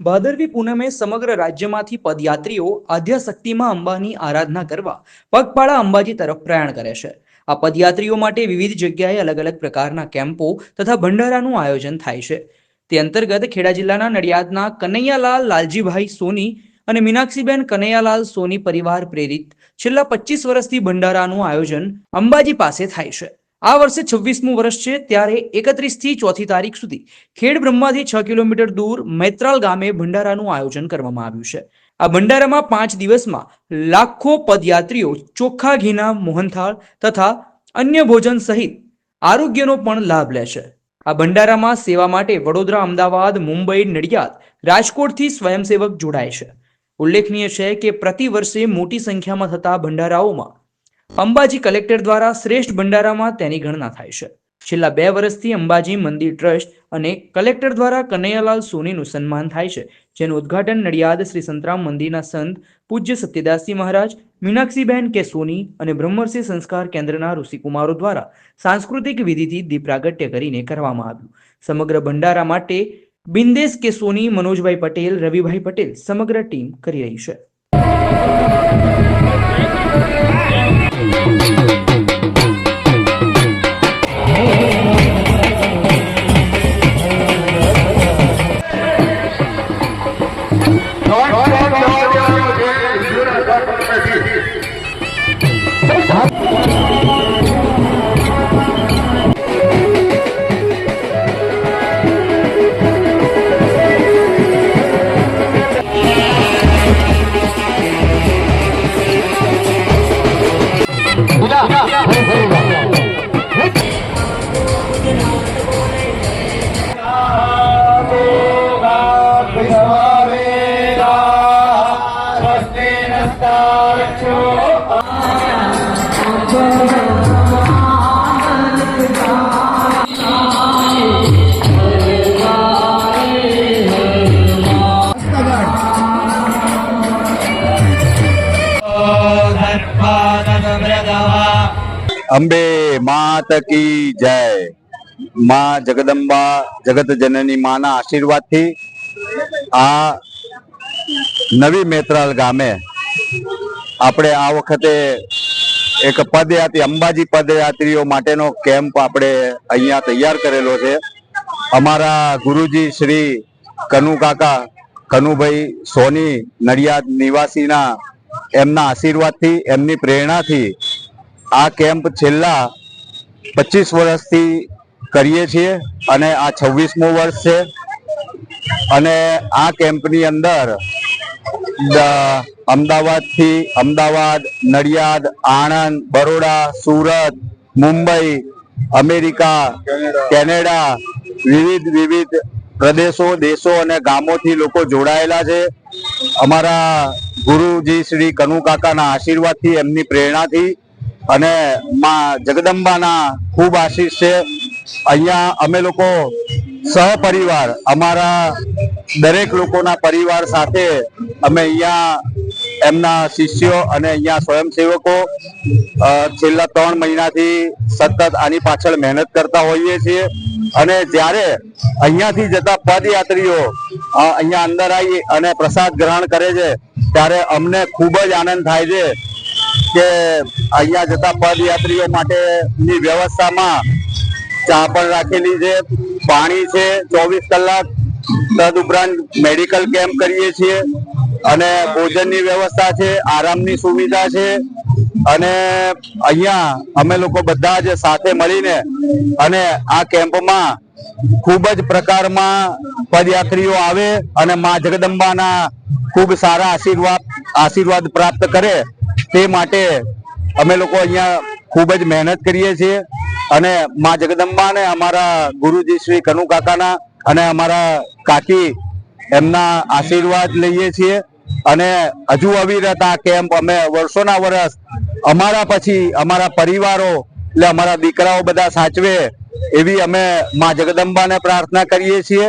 ભાદરવી પૂનમે સમગ્ર રાજ્યમાંથી પદયાત્રીઓ આધ્યાશક્તિમાં અંબાની આરાધના કરવા પગપાળા અંબાજી તરફ પ્રયાણ કરે છે. આ પદયાત્રીઓ માટે વિવિધ જગ્યાએ અલગ અલગ પ્રકારના કેમ્પો તથા ભંડારાનું આયોજન થાય છે. તે અંતર્ગત ખેડા જિલ્લાના નડિયાદના કનૈયાલાલ લાલજીભાઈ સોની અને મીનાક્ષીબેન કનૈયાલાલ સોની પરિવાર પ્રેરિત છેલ્લા પચીસ વર્ષથી ભંડારાનું આયોજન અંબાજી પાસે થાય છે. આ વર્ષે છવ્વીસમું વર્ષ છે, ત્યારે એકત્રીસથી ચોથી તારીખ સુધી ખેડ બ્રહ્માથી છ કિલોમીટર દૂર મૈત્રાલ ગામે ભંડારાનું આયોજન કરવામાં આવ્યું છે. આ ભંડારામાં પાંચ દિવસમાં લાખો પદયાત્રીઓ ચોખ્ખા ઘીના મોહનથાળ તથા અન્ય ભોજન સહિત આરોગ્યનો પણ લાભ લે છે. આ ભંડારામાં સેવા માટે વડોદરા, અમદાવાદ, મુંબઈ, નડિયાદ, રાજકોટથી સ્વયંસેવક જોડાય છે. ઉલ્લેખનીય છે કે પ્રતિ વર્ષે મોટી સંખ્યામાં થતા ભંડારાઓમાં અંબાજી કલેક્ટર દ્વારા શ્રેષ્ઠ ભંડારામાં તેની ગણના થાય છે. છેલ્લા બે વર્ષથી અંબાજી મંદિર ટ્રસ્ટ અને કલેક્ટર દ્વારા કનૈયાલાલ સોનીનું સન્માન થાય છે, જેનું ઉદ્ઘાટન નડિયાદ શ્રી સંતરામ મંદિરના સંત પૂજ્ય સત્યદાસજી મહારાજ, મીનાક્ષીબેન કે સોની અને બ્રહ્મર્ષિ સંસ્કાર કેન્દ્રના ઋષિકુમારો દ્વારા સાંસ્કૃતિક વિધિથી દીપ પ્રાગટ્ય કરીને કરવામાં આવ્યું. સમગ્ર ભંડારા માટે બિંદેશ કે સોની મનોજભાઈ પટેલ, રવિભાઈ પટેલ સમગ્ર ટીમ કરી રહી છે. અંબે માત કી જય. માં જગદંબા જગત જનની માના આશીર્વાદથી આ નવી મેત્રાલ ગામે આપણે આ વખતે એક પદયાત્રી, અંબાજી પદયાત્રીઓ માટેનો કેમ્પ આપણે અહીંયા તૈયાર કરેલો છે. અમારા ગુરુજી શ્રી કનુ કાકા, કનુભાઈ, સોની નડિયાદ નિવાસીના એમના આશીર્વાદથી, એમની પ્રેરણાથી આ કેમ્પ છેલ્લા પચીસ વર્ષથી કરીએ છીએ અને આ છવ્વીસમું વર્ષ છે. અને આ કેમ્પની અંદર અમદાવાદથી અમદાવાદ, નડિયાદ, આણંદ, બરોડા, સુરત, મુંબઈ, અમેરિકા, કેનેડા વિવિધ વિવિધ પ્રદેશો, દેશો અને ગામોથી લોકો જોડાયેલા છે. અમારા ગુરુજી શ્રી કનુ કાકાના આશીર્વાદથી, એમની પ્રેરણાથી અને માં જગદંબાના ખૂબ આશીષ છે. અહીંયા અમે લોકો સહપરિવાર, અમારા દરેક લોકોના પરિવાર સાથે અમે અહીંયા એમના શિષ્યો અને અહીંયા સ્વયંસેવકો છેલ્લા ત્રણ મહિનાથી સતત આની પાછળ મહેનત કરતા હોઈએ છીએ. અને જ્યારે અહીંયાથી જતા પદયાત્રીઓ અહીંયા અંદર આવી અને પ્રસાદ ગ્રહણ કરે છે, ત્યારે અમને ખૂબ જ આનંદ થાય છે. કે અહીંયા જતા પદયાત્રીઓ માટેની વ્યવસ્થામાં ચા પણ રાખેલી છે, પાણી છે, ચોવીસ કલાક તદ ઉપરાંત મેડિકલ કેમ્પ કરીએ છીએ અને ભોજનની વ્યવસ્થા છે, આરામની સુવિધા છે અને અહીંયા અમે લોકો બધા જ સાથે મળીને અને આ કેમ્પમાં ખૂબ જ પ્રકારમાં પદયાત્રીઓ આવે અને મા જગદંબાના ખૂબ સારા આશીર્વાદ આશીર્વાદ પ્રાપ્ત કરે તે માટે અમે લોકો અહીંયા ખૂબ જ મહેનત કરીએ છીએ. અને મા જગદંબાને અમારા ગુરુજી શ્રી કનુ કાકાના અને અમારા કાકી એમના આશીર્વાદ લઈએ છીએ. અને હજુ અવિરત આ કેમ્પ અમે વર્ષોના વર્ષ અમારા પછી અમારા પરિવારો એટલે અમારા દીકરાઓ બધા સાચવે એવી અમે મા જગદંબાને પ્રાર્થના કરીએ છીએ.